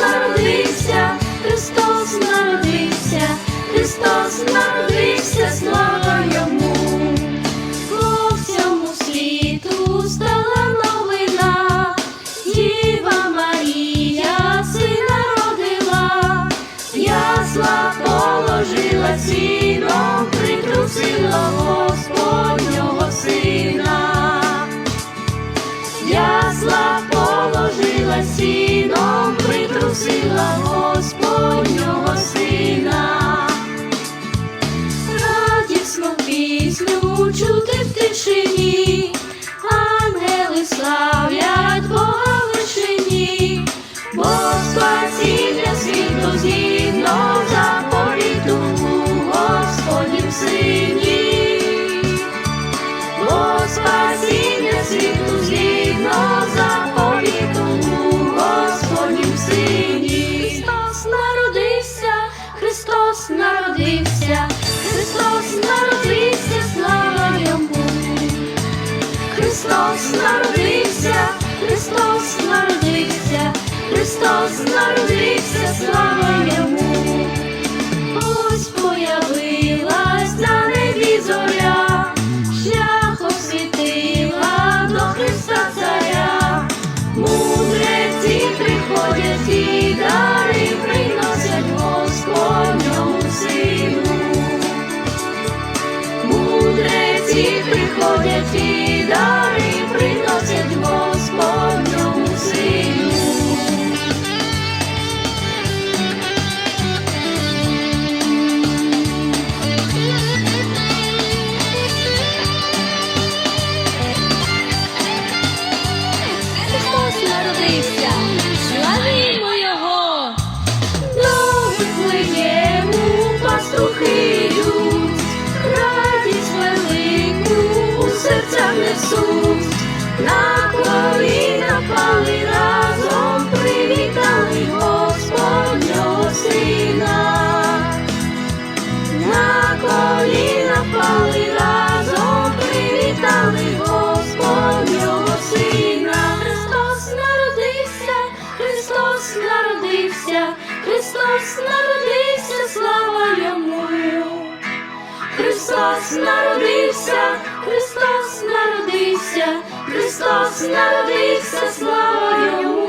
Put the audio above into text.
Народився, Христос народився, Христос народився, слава йому, по всьому світу стала новина, Діва Марія, сина родила, ясла положила ці. Притрусила Господнього сина. Радісну пісню чути в тишині, ангели славлять Бога в вишині, бо спасіння світу згідно народився, Христос народився, слава йому. Христос народився, Христос народився, Христос народився, слава йому. Мудреці приходять і дари приносять Господньому сину. Христос народився, славімо несуть, на коліна пали разом, привітали Господнього Сина. На коліна пали разом, привітали Господнього Сина. Христос народився, Христос народився, Христос народився, слава йому. Христос народився, Христос народився, Христос народився, слава Йому.